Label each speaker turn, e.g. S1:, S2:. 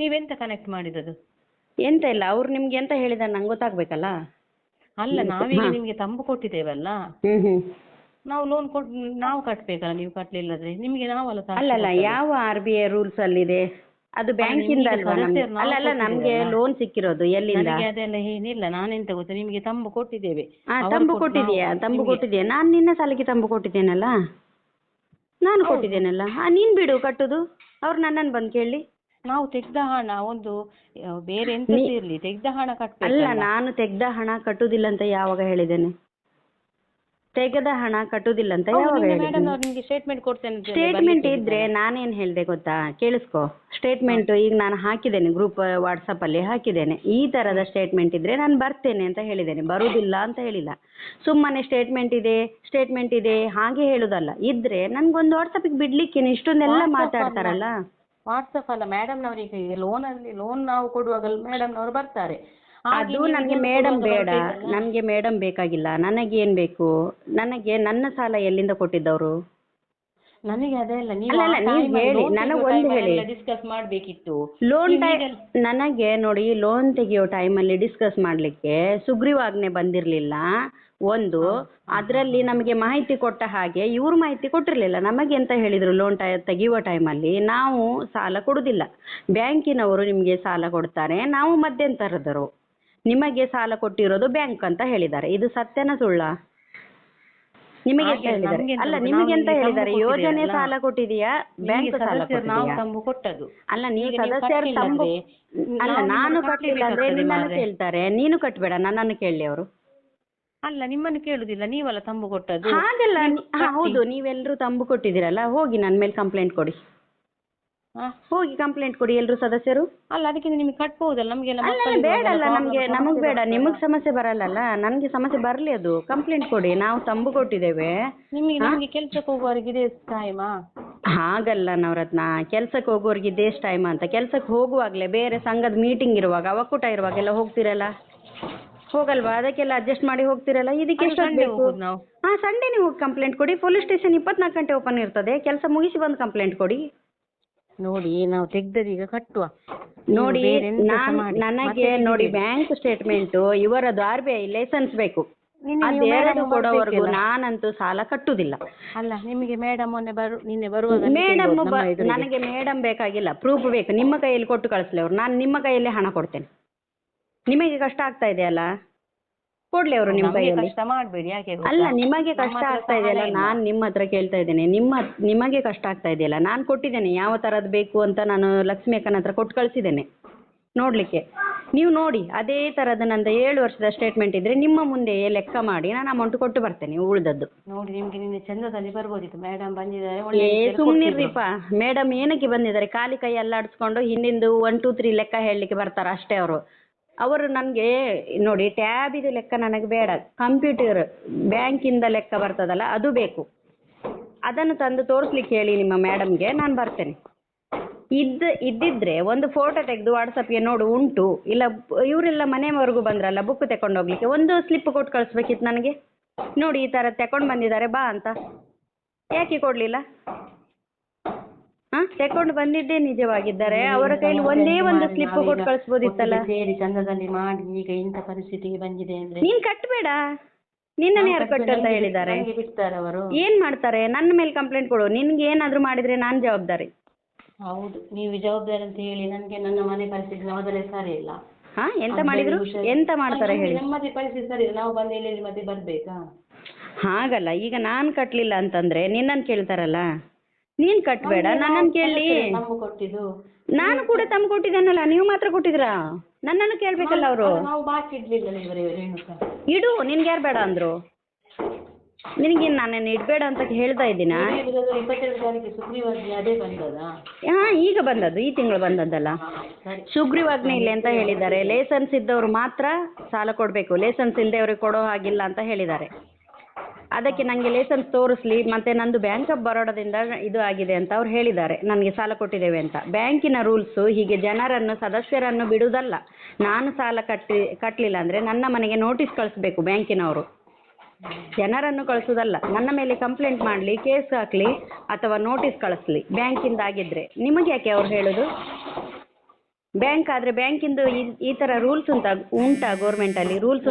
S1: ನೀವೆಂತ connect ಮಾಡಿದದು
S2: ಎಂತ ಇಲ್ಲ ಅವ್ರು ನಿಮ್ಗೆ ಎಂತ ಹೇಳಿದಾರೆ ನಂಗೆ ಗೊತ್ತಾಗ್ಬೇಕಲ್ಲ?
S1: ಅಲ್ಲ ನಾವೀಗ ನಿಮ್ಗೆ ತಂಬು ಕೊಟ್ಟಿದ್ದೇವಲ್ಲ?
S2: ಹ್ಮ್ ಹ್ಮ್.
S1: ನಾವು ಲೋನ್ ಕೊಟ್ ನಾವು ಕಟ್ಬೇಕಲ್ಲ ನೀವು ಕಟ್ಲಿಲ್ಲದ್ರೆ? ನಿಮ್ಗೆ ನಾವಲ್ಲ ಅಲ್ಲ
S2: ಅಲ್ಲಲ್ಲ ಯಾವ ಆರ್ ಬಿ ಐ ರೂಲ್ಸ್ ಅಲ್ಲಿದೆ? ಅದು ಬ್ಯಾಂಕಿಂದ ಅಲ್ವಾ ನಮ್ಗೆ?
S1: ಸದಸ್ಯರು ನಾವು
S2: ಅಲ್ಲ ಅಲ್ಲ ನಮ್ಗೆ. ಲೋನ್ ಸಿಕ್ಕಿರೋದು ಎಲ್ಲಿಂದ?
S1: ನನಗೆ ಅದೆಲ್ಲ ಏನಿಲ್ಲ ನಾನೆಂತ ಗೊತ್ತಾ? ನಿಮ್ಗೆ ತಂಬು ಕೊಟ್ಟಿದ್ದೇವೆ. ಅವರು
S2: ತಂಬು
S1: ಕೊಟ್ಟು
S2: ಕೊಟ್ಟಿದ್ಯಾ ತಂಬು
S1: ನಿಮ್ಗೆ-
S2: ನಾನ್ ನಾನು ನಿನ್ನ ಸಾಲಿಗೆ ತಂಬು ಕೊಟ್ಟಿದ್ದೇನಲ್ಲ? ನಾನು ಕೊಟ್ಟಿದ್ದೇನಲ್ಲ? ಹಾ ನೀನ್ ಬಿಡು ಕಟ್ಟುದು. ಅವ್ರು ನನ್ನನ್ನು ಬಂದು ಕೇಳಿ.
S1: ನಾವು ತೆಗ್ದ ಹಣ ಒಂದು ಬೇರೆ ಎಂತ ಇರ್ಲಿ ತೆಗ್ದ ಹಣ
S2: ಅಲ್ಲ ನಾನು ತೆಗ್ದ ಹಣ ಕಟ್ಟುದಿಲ್ಲ ಅಂತ ಯಾವಾಗ ಹೇಳಿದ್ದೇನೆ? ತೆಗೆದ ಹಣ ಕಟ್ಟುದಿಲ್ಲ ಅಂತ ಯಾವಾಗ
S1: ಮೇಡಮ್
S2: ಹೇಳಿದ್ದೇನೆ?
S1: ಅವ್ರು ನಿಮ್ಗೆ ಸ್ಟೇಟ್ಮೆಂಟ್ ಕೊಡ್ತೇನೆ ಅಂತ ಹೇಳಿ
S2: ಸ್ಟೇಟ್ಮೆಂಟ್
S1: ಬರ್ಲಿಕ್ಕೆ
S2: ಇದ್ರೆ ನಾನೇನ್ ಹೇಳ್ದೆ ಗೊತ್ತಾ? ಕೇಳಿಸ್ಕೊ. ಸ್ಟೇಟ್ಮೆಂಟ್ ಈಗ ನಾನು ಹಾಕಿದ್ದೇನೆ ಗ್ರೂಪ್ ವಾಟ್ಸಪ್ ಅಲ್ಲಿ ಹಾಕಿದ್ದೇನೆ. ಈ ತರದ ಸ್ಟೇಟ್ಮೆಂಟ್ ಇದ್ರೆ ನಾನು ಬರ್ತೇನೆ ಅಂತ ಹೇಳಿದ್ದೇನೆ ಬರುದಿಲ್ಲ ಅಂತ ಹೇಳಿಲ್ಲ. ಸುಮ್ಮನೆ ಸ್ಟೇಟ್ಮೆಂಟ್ ಇದೆ ಸ್ಟೇಟ್ಮೆಂಟ್ ಇದೆ ಹಾಗೆ ಹೇಳುದಲ್ಲ. ಇದ್ರೆ ನನ್ಗೊಂದು ವಾಟ್ಸಪ್ ಬಿಡ್ಲಿಕ್ಕೆ ಇಷ್ಟೊಂದೆಲ್ಲ. ಮಾತಾಡ್ತಾರಲ್ಲ.
S1: ವಾಟ್ಸಪ್ ಅಲ್ಲ ಮೇಡಮ್ ನವರಿಗೆ ಲೋನ್ ಅಲ್ಲಿ ಲೋನ್ ನಾವು ಕೊಡುವಾಗ ಮೇಡಮ್ ನವರು ಬರ್ತಾರೆ.
S2: ಅದು ನನಗೆ ಮೇಡಮ್ ಬೇಡ? ನನಗೆ ಮೇಡಮ್ ಬೇಕಾಗಿಲ್ಲ. ನನಗೇನ್ ಬೇಕು? ನನಗೆ ನನ್ನ ಸಾಲ ಎಲ್ಲಿಂದ ಕೊಟ್ಟಿದ್ದವರು?
S1: ನನಗೆ ಅದೇ ಅಲ್ಲ ನೀವು
S2: ಹೇಳಿ, ನನಗ್ ಒಂದ್ ಹೇಳಿ.
S1: ಡಿಸ್ಕಸ್ ಮಾಡ್ಬೇಕಿತ್ತು.
S2: ಲೋನ್ ನನಗೆ ನೋಡಿ ಲೋನ್ ತೆಗಿಯೋ ಟೈಮಲ್ಲಿ ಡಿಸ್ಕಸ್ ಮಾಡ್ಲಿಕ್ಕೆ ಸುಗ್ರೀವಾಜ್ಞೆ ಬಂದಿರಲಿಲ್ಲ. ಒಂದು ಅದರಲ್ಲಿ ನಮಗೆ ಮಾಹಿತಿ ಕೊಟ್ಟ ಹಾಗೆ ಇವ್ರು ಮಾಹಿತಿ ಕೊಟ್ಟಿರಲಿಲ್ಲ. ನಮಗೆ ಎಂತ ಹೇಳಿದ್ರು ಲೋನ್ ಟೈ ತೆಗೆಯುವ ಟೈಮಲ್ಲಿ ನಾವು ಸಾಲ ಕೊಡುದಿಲ್ಲ. ಬ್ಯಾಂಕಿನವರು ನಿಮಗೆ ಸಾಲ ಕೊಡ್ತಾರೆ ನಾವು ಮಧ್ಯಂತರದರು ನಿಮಗೆ ಸಾಲ ಕೊಟ್ಟಿರೋದು ಬ್ಯಾಂಕ್ ಅಂತ ಹೇಳಿದ್ದಾರೆ. ಇದು ಸತ್ಯನ ಸುಳ್ಳ? ನಿಮಗೆ
S1: ಹಾಗೆ
S2: ಅಲ್ಲ ನಿಮಗೆ ಎಂತ ಹೇಳಿದ್ದಾರೆ?
S1: ತಂಬು
S2: ಯೋಜನೆ. ಸಾಲ ಕೊಟ್ಟಿದೆಯಾ? ಬ್ಯಾಂಕ್ ಸಾಲ
S1: ಸದಸ್ಯರು ನಾವು
S2: ಕೊಟ್ಟಿದೆಯಾ?
S1: ತಂಬು ಕೊಟ್ಟದ್ದು.
S2: ಅಲ್ಲ ನೀವು
S1: ಈಗ ನೀವು
S2: ಸದಸ್ಯರು ತಂಬು
S1: ಅಂದ್ರೆ
S2: ಅಲ್ಲ
S1: ನಾವು
S2: ನಾನು
S1: ನಿಮ್ಮನ್ನು
S2: ಕಟ್ಟಲಿಲ್ಲ ಅಂದ್ರೆ
S1: ಕಟ್ಲೇಬೇಕಾಗ್ತದೆ
S2: ನಿನ್ನನ್ನು
S1: ಮಾರ್ರೆ.
S2: ಕೇಳ್ತಾರೆ. ನೀನು ಕಟ್ಬೇಡ ನನ್ನನ್ನು ಕೇಳಿ ಅವರು.
S1: ಅಲ್ಲ ನಿಮ್ಮನ್ನು ಕೇಳುದಿಲ್ಲ. ನೀವಲ್ಲ ತಂಬು ಕೊಟ್ಟದ್ದು.
S2: ಹಾಗೆಲ್ಲ.
S1: ನೀವು
S2: ನಿ- ಹಾ,
S1: ಕಟ್ಟಿ.
S2: ಹೌದು ನೀವೆಲ್ಲರೂ ತಂಬು ಕೊಟ್ಟಿದ್ದೀರಲ್ಲ ಹೋಗಿ ನನ್ನ ಮೇಲೆ ಕಂಪ್ಲೇಂಟ್ ಕೊಡಿ? ಹೋಗಿ ಕಂಪ್ಲೇಂಟ್ ಕೊಡಿ ಎಲ್ಲರೂ ಸದಸ್ಯರು.
S1: ಅಲ್ಲ ಅದಕ್ಕಿಂತ ನಿಮಗೆ ಕಟ್ಬೋದಲ್ಲ? ನಮಗೆ
S2: ಅಲ್ಲ ಅಲ್ಲ,
S1: ಮಕ್ಕಳಿಗೆ
S2: ಬೇಡ
S1: ಅದೆಲ್ಲ
S2: ಅಲ್ಲ
S1: problem
S2: ನಮ್ಗೆ ನಮಗ್ ಬೇಡ. ನಿಮ್ಗ್ ಸಮಸ್ಯೆ ಬರಲ್ಲಲ್ಲ? ನಮ್ಗೆ ಸಮಸ್ಯೆ ಬರ್ಲಿ ಅದು. ಕಂಪ್ಲೇಂಟ್ ಕೊಡಿ. ನಾವು ತಂಬು ಕೊಟ್ಟಿದ್ದೇವೆ.
S1: ನಿಮಗೆ ನಮಗೆ ಕೆಲ್ಸಕ್ಕೆ ಹೋಗುವವರಿಗೆ ಇದೆ ಟೈಮಾ
S2: ಹಾಗಲ್ಲ ನವರತ್ನ. ಕೆಲ್ಸಕ್ಕೆ ಹೋಗೋರಿಗೆ ಇದೇಷ್ಟು ಟೈಮ್ ಅಂತ. ಕೆಲ್ಸಕ್ಕೆ ಹೋಗುವಾಗ್ಲೇ ಬೇರೆ ಸಂಘದ ಮೀಟಿಂಗ್ ಇರುವಾಗ ಒಕ್ಕೂಟ ಇರುವಾಗೆಲ್ಲ ಹೋಗ್ತಿರಲ್ಲ? ಹೋಗಲ್ವಾ? ಅದಕ್ಕೆಲ್ಲ ಅಡ್ಜಸ್ಟ್ ಮಾಡಿ ಹೋಗ್ತಿರಲ್ಲ? ಇದಕ್ಕೆ ಎಷ್ಟು
S1: ಹೋಗುದು ನಾವು.
S2: ಹಾ ಸಂಡೇನೇ ಹೋಗಿ ಕಂಪ್ಲೇಂಟ್ ಕೊಡಿ. ಪೊಲೀಸ್ ಸ್ಟೇಷನ್ ಇಪ್ಪತ್ನಾಲ್ಕು ಗಂಟೆ ಓಪನ್ ಇರ್ತದೆ. ಕೆಲಸ ಮುಗಿಸಿ ಬಂದು ಕಂಪ್ಲೇಂಟ್ ಕೊಡಿ.
S1: ನೋಡಿ ನಾವು ತೆಗ್ದದೀಗ ಕಟ್ಟುವ.
S2: ನೋಡಿ
S1: ಬೇರೆ ಎಂತ ಸಹ
S2: ನಾನ್
S1: ಮಾಡಿ.
S2: ನನಗೆ
S1: ಮತ್ತೆ
S2: ನೋಡಿ
S1: ನಿಮಗೆ-
S2: ಬ್ಯಾಂಕ್ ಸ್ಟೇಟ್ಮೆಂಟ್ ಇವರದ್ದು ಆರ್ ಬಿ ಐ ಲೈಸೆನ್ಸ್ ಬೇಕು.
S1: ನಿನ್ನೆ ನೀವು
S2: ಅದೆರಡು
S1: madam
S2: ಕೊಡೋವರೆಗೂ? ನಾನಂತೂ ಸಾಲ ಕಟ್ಟುದಿಲ್ಲ
S1: ಅಲ್ಲ ನಿಮಗೆ ಮೇಡಮ್ ಮೊನ್ನೆ ಬರು ನಿನ್ನೆ ಬರುವಾಗ
S2: ಮೇಡಮ್
S1: ಕೇಳ್ಬೋದು ನಮ್ಮ ಎದುರಿಗೆ.
S2: ನನಗೆ ಮೇಡಮ್ ಬೇಕಾಗಿಲ್ಲ. ಪ್ರೂಫ್ ಬೇಕು. ನಿಮ್ಮ ಕೈಯಲ್ಲಿ ಕೊಟ್ಟು ಕಳಿಸ್ಲಿ ಅವ್ರು. ನಾನು ನಿಮ್ಮ ಕೈಯಲ್ಲಿ ಹಣ ಕೊಡ್ತೇನೆ. ನಿಮಗೆ ಕಷ್ಟ ಆಗ್ತಾ ಇದೆಯಲ್ಲ? ಕೊಡ್ಲಿ ಅವರು ನಿಮ್ಮ
S1: ನಮ್ಗೆ
S2: ಕೈಯಲ್ಲಿ.
S1: ಕಷ್ಟ ಮಾಡಬೇಡಿ ಯಾಕೆ ಗೊತ್ತಾ?
S2: ಅಲ್ಲ ನಿಮಗೆ
S1: ನಮ್ಮ
S2: ಕಷ್ಟ
S1: ಹತ್ರ
S2: ಆಗ್ತಾ ಇದೆಯಲ್ಲ
S1: ಅಲ್ಲ ಇಲ್ಲ.
S2: ನಾನು ನಿಮ್ಮ ಹತ್ರ ಕೇಳ್ತಾ ಇದ್ದೇನೆ. ನಿಮ್ಮ ನಿಮಗೆ ಕಷ್ಟ ಆಗ್ತಾ ಇದೆಯಲ್ಲ ನಾನು ಕೊಟ್ಟಿದ್ದೇನೆ ಯಾವ ತರದ್ ಬೇಕು ಅಂತ ನಾನು ಲಕ್ಷ್ಮಿ ಅಕ್ಕನ ಹತ್ರ ಕೊಟ್ಟು ಕಳ್ಸಿದ್ದೇನೆ. ನೋಡ್ಲಿಕ್ಕೆ. ನೀವು ನೋಡಿ ಅದೇ ತರದ ನಂದು ಏಳು ವರ್ಷದ ಸ್ಟೇಟ್ಮೆಂಟ್ ಇದ್ರೆ ನಿಮ್ಮ ಮುಂದೆ ಲೆಕ್ಕ ಮಾಡಿ ನಾನು ಅಮೌಂಟ್ ಕೊಟ್ಟು ಬರ್ತೇನೆ ಉಳಿದದ್ದು.
S1: ನೋಡಿ ನಿಮ್ಗೆ ನಿನ್ನೆ ಚಂದದಲ್ಲಿ ಬರ್ಬೋದಿತ್ತು. ಮೇಡಮ್ ಬಂದಿದ್ದಾರೆ
S2: ಏ
S1: ಒಳ್ಳೆ ರೀತಿಯಲ್ಲಿ ಕೊಡ್ತಿದ್ರು.
S2: ಸುಮ್ಮನಿರ್ರಿಪ್ಪ ಮೇಡಮ್ ಏನಕ್ಕೆ ಬಂದಿದ್ದಾರೆ ಖಾಲಿ ಕೈ ಅಲ್ಲಾಡಿಸ್ಕೊಂಡು ಹಿಂದಿಂದು ಒನ್ ಟೂ ತ್ರೀ ಲೆಕ್ಕ ಹೇಳಲಿಕ್ಕೆ ಬರ್ತಾರೆ ಅಷ್ಟೇ ಅವರು. ಅವರು ನನಗೆ, ನೋಡಿ ಟ್ಯಾಬಿದು ಲೆಕ್ಕ ನನಗೆ ಬೇಡ. ಕಂಪ್ಯೂಟರ್ ಬ್ಯಾಂಕಿಂದ ಲೆಕ್ಕ ಬರ್ತದಲ್ಲ, ಅದು ಬೇಕು. ಅದನ್ನು ತಂದು ತೋರಿಸ್ಲಿಕ್ಕೆ ಹೇಳಿ ನಿಮ್ಮ ಮೇಡಮ್ಗೆ ನಾನು ಬರ್ತೇನೆ. ಇದ್ದ, ಇದ್ದಿದ್ರೆ ಒಂದು ಫೋಟೋ ತೆಗೆದು ವಾಟ್ಸಪ್ಗೆ ನೋಡು, ಉಂಟು. ಇಲ್ಲ, ಇವರೆಲ್ಲ ಮನೆವರೆಗೂ ಬಂದ್ರಲ್ಲ ಬುಕ್ ತಕೊಂಡು ಹೋಗ್ಲಿಕ್ಕೆ ಒಂದು ಸ್ಲಿಪ್ ಕೊಟ್ಟು ಕಳಿಸ್ಬೇಕಿತ್ತು ನನಗೆ. ನೋಡಿ, ಈ ಥರ ತಕೊಂಡು ಬಂದಿದ್ದಾರೆ, ಬಾ ಅಂತ. ಯಾಕೆ ಕೊಡಲಿಲ್ಲ? ತಕೊಂಡು ಬಂದಿದ್ದೇ ನಿಜವಾಗಿದ್ದಾರೆ ಅವರ ಕೈಲಿ ಒಂದೇ ಒಂದು ಸ್ಲಿಪ್ ಕೊಟ್ಟು ಕಳಿಸ್ಬೋದಿತ್ತಲ್ಲ
S1: ಸೇರಿ ಚಂದದಲ್ಲಿ ಮಾಡಿ ಈಗ ಇಂಥ ಪರಿಸ್ಥಿತಿಗೆ ಬಂದಿದೆ ಅಂದ್ರೆ
S2: ನೀನ್ ಕಟ್ಬೇಡ. ನಿನ್ನನ್ನು ಯಾರು ಕಟ್ಟು ಅಂತ ಹೇಳಿದ್ದಾರೆ?
S1: ಬಿಡ್ತಾರೆ ಅವರು.
S2: ಏನ್ ಮಾಡ್ತಾರೆ? ನನ್ನ ಮೇಲೆ ಕಂಪ್ಲೇಂಟ್ ಕೊಡು. ನಿನ್ಗೆ ಏನಾದ್ರೂ ಮಾಡಿದ್ರೆ ನಾನ್ ಜವಾಬ್ದಾರಿ.
S1: ಹೌದು ನೀವು ಜವಾಬ್ದಾರಿ ಅಂತ ಹೇಳಿ ನನಗೆ ನನ್ನ ಮನೆ ಪರಿಸ್ಥಿತಿ ಮೊದಲೇ ಸರಿ ಇಲ್ಲ.
S2: ಹಾ ಎಂತ ಮಾಡಿದ್ರು? ಎಂತ ಮಾಡ್ತಾರೆ ಹೇಳಿ.
S1: ನಮ್ಮದೇ ಪರಿಸ್ಥಿತಿ ಸರಿ ಇಲ್ಲ. ನಾವು ಬಂದು ಇಲ್ಲಿ ಮತ್ತೆ ಬರ್ಬೇಕಾ?
S2: ಹಾಗಲ್ಲ ಈಗ ನಾನ್ ಕಟ್ಲಿಲ್ಲ ಅಂತಂದ್ರೆ ನಿನ್ನನ್ ಕೇಳ್ತಾರಲ್ಲ? ನೀನ್ ಕಟ್ಬೇಡ ನನ್ನನ್ ಕೇಳಿ.
S1: ಕೊಟ್ಟಿದ್ದು
S2: ನಾನು ಕೂಡ ತಮ್ಮ ಕೊಟ್ಟಿದ್ದೇನಲ್ಲ ನೀವು ಮಾತ್ರ ಕೊಟ್ಟಿದ್ರಾ ನನ್ನನ್ನು ಕೇಳ್ಬೇಕಲ್ಲ ಅವರು?
S1: ನಾವು ಬಾಕಿ ಇಡ್ಲಿಲ್ಲ ಇವರೇ ರೇಣುಕಾ.
S2: ಇಡು ನಿನ್ಗೆ ಯಾರು ಬೇಡ ಅಂದ್ರು? ನಿನಗೆ ನಾನೇನು ಇಡ್ಬೇಡ ಅಂತ ಹೇಳ್ತಾ ಇದ್ದೀನ?
S1: ಇಪ್ಪತ್ತೆರಡು ಇಪ್ಪತ್ತೆರಡು ತಾರೀಕಿಗೆ ಸುಗ್ರೀವಾಜ್ಞೆ ಅದೇ ಬಂದದಾ?
S2: ಹಾ ಈಗ ಬಂದದ್ದು ಈ ತಿಂಗಳು ಬಂದದ್ದಲ್ಲ.
S1: ಸರಿ.
S2: ಸುಗ್ರೀವಾಜ್ಞೆ ಇಲ್ಲ ಅಂತ ಹೇಳಿದ್ದಾರೆ. ಲೇಸನ್ಸ್ ಇದ್ದವರು ಮಾತ್ರ ಸಾಲ ಕೊಡ್ಬೇಕು. ಲೇಸನ್ಸ್ ಇಲ್ಲದೆ ಅವ್ರಿಗೆ ಕೊಡೋ ಹಾಗಿಲ್ಲ ಅಂತ ಹೇಳಿದ್ದಾರೆ. ಅದಕ್ಕೆ ನನಗೆ ಲೈಸೆನ್ಸ್ ತೋರಿಸ್ಲಿ, ಮತ್ತೆ ನಂದು ಬ್ಯಾಂಕ್ ಆಫ್ ಬರೋಡದಿಂದ ಇದು ಆಗಿದೆ ಅಂತ ಅವ್ರು ಹೇಳಿದ್ದಾರೆ. ನನಗೆ ಸಾಲ ಕೊಟ್ಟಿದ್ದೇವೆ ಅಂತ. ಬ್ಯಾಂಕಿನ ರೂಲ್ಸು ಹೀಗೆ ಜನರನ್ನು, ಸದಸ್ಯರನ್ನು ಬಿಡುವುದಲ್ಲ. ನಾನು ಸಾಲ ಕಟ್ಟಿ ಕಟ್ಟಲಿಲ್ಲ ಅಂದ್ರೆ ನನ್ನ ಮನೆಗೆ ನೋಟಿಸ್ ಕಳಿಸ್ಬೇಕು ಬ್ಯಾಂಕಿನವರು ಜನರನ್ನು ಕಳಿಸೋದಲ್ಲ ನನ್ನ ಮೇಲೆ ಕಂಪ್ಲೇಂಟ್ ಮಾಡ್ಲಿ ಕೇಸ್ ಹಾಕ್ಲಿ, ಅಥವಾ ನೋಟಿಸ್ ಕಳಿಸ್ಲಿ ಬ್ಯಾಂಕಿಂದ ಆಗಿದ್ರೆ. ನಿಮಗೆ ಯಾಕೆ ಅವ್ರು ಹೇಳೋದು? ಬ್ಯಾಂಕ್ ಆದ್ರೆ ಬ್ಯಾಂಕಿಂದು ಈ ಈ ಥರ ರೂಲ್ಸ್ ಉಂಟಾ ಉಂಟಾ ಗೌರ್ಮೆಂಟಲ್ಲಿ ರೂಲ್ಸ್